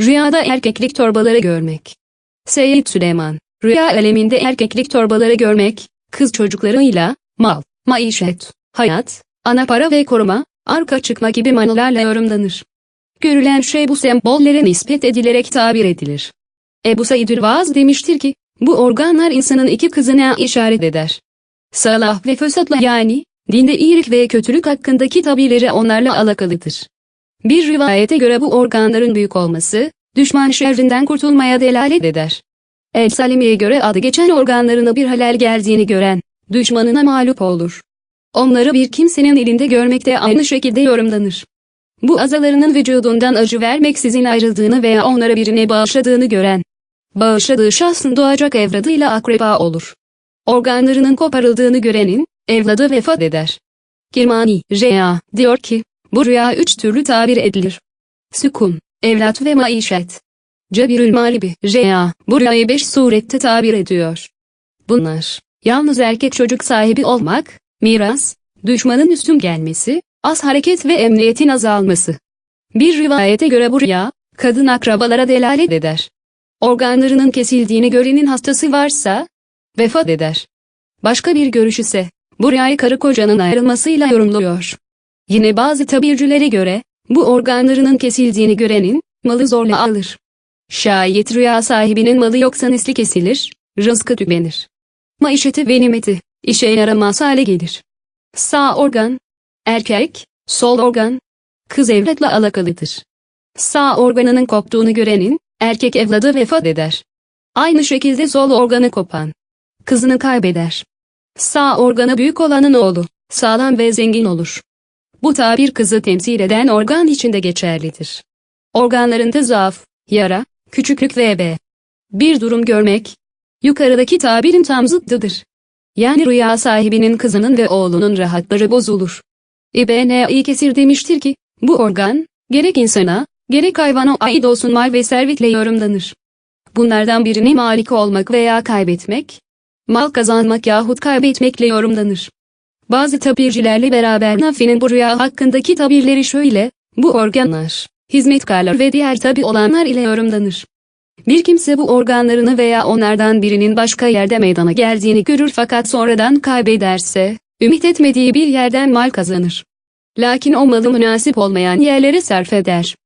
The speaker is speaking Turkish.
Rüyada erkeklik torbaları görmek. Seyyid Süleyman, rüya aleminde erkeklik torbaları görmek, kız çocuklarıyla, mal, maişet, hayat, ana para ve koruma, arka çıkma gibi manalarla yorumlanır. Görülen şey bu sembollere nispet edilerek tabir edilir. Ebu Said Vaz demiştir ki, bu organlar insanın iki kızına işaret eder. Salah ve fesatla yani, dinde iyilik ve kötülük hakkındaki tabirleri onlarla alakalıdır. Bir rivayete göre bu organların büyük olması, düşman şerrinden kurtulmaya delalet eder. El Salimi'ye göre adı geçen organlarına bir halel geldiğini gören, düşmanına mağlup olur. Onları bir kimsenin elinde görmek de aynı şekilde yorumlanır. Bu azalarının vücudundan acı vermeksizin ayrıldığını veya onlara birine bağışladığını gören, bağışladığı şahsın doğacak evladıyla akreba olur. Organlarının koparıldığını görenin, evladı vefat eder. Kirmani, R.A. diyor ki, bu rüya üç türlü tabir edilir. Sükun, evlat ve maişet. Cabirül Malibi, R.A. bu rüyayı beş surette tabir ediyor. Bunlar, yalnız erkek çocuk sahibi olmak, miras, düşmanın üstün gelmesi, az hareket ve emniyetin azalması. Bir rivayete göre bu rüya, kadın akrabalara delalet eder. Organlarının kesildiğini görenin hastası varsa, vefat eder. Başka bir görüş ise, bu rüyayı karı kocanın ayrılmasıyla yorumluyor. Yine bazı tabircilere göre, bu organlarının kesildiğini görenin, malı zorla alır. Şayet rüya sahibinin malı yoksa nesli kesilir, rızkı tükenir. Maişeti ve nimeti, işe yaramaz hale gelir. Sağ organ, erkek, sol organ, kız evlatla alakalıdır. Sağ organının koptuğunu görenin, erkek evladı vefat eder. Aynı şekilde sol organı kopan, kızını kaybeder. Sağ organı büyük olanın oğlu, sağlam ve zengin olur. Bu tabir kızı temsil eden organ içinde geçerlidir. Organlarında zaaf, yara, küçüklük ebe. Bir durum görmek, yukarıdaki tabirin tam zıddıdır. Yani rüya sahibinin kızının ve oğlunun rahatları bozulur. İbn-i Kesir demiştir ki, bu organ, gerek insana, gerek hayvana ait olsun mal ve servetle yorumlanır. Bunlardan birini malik olmak veya kaybetmek, mal kazanmak yahut kaybetmekle yorumlanır. Bazı tabircilerle beraber Nafi'nin bu rüya hakkındaki tabirleri şöyle, bu organlar, hizmetkarlar ve diğer tabi olanlar ile yorumlanır. Bir kimse bu organlarını veya onlardan birinin başka yerde meydana geldiğini görür fakat sonradan kaybederse, ümit etmediği bir yerden mal kazanır. Lakin o malı münasip olmayan yerlere sarf eder.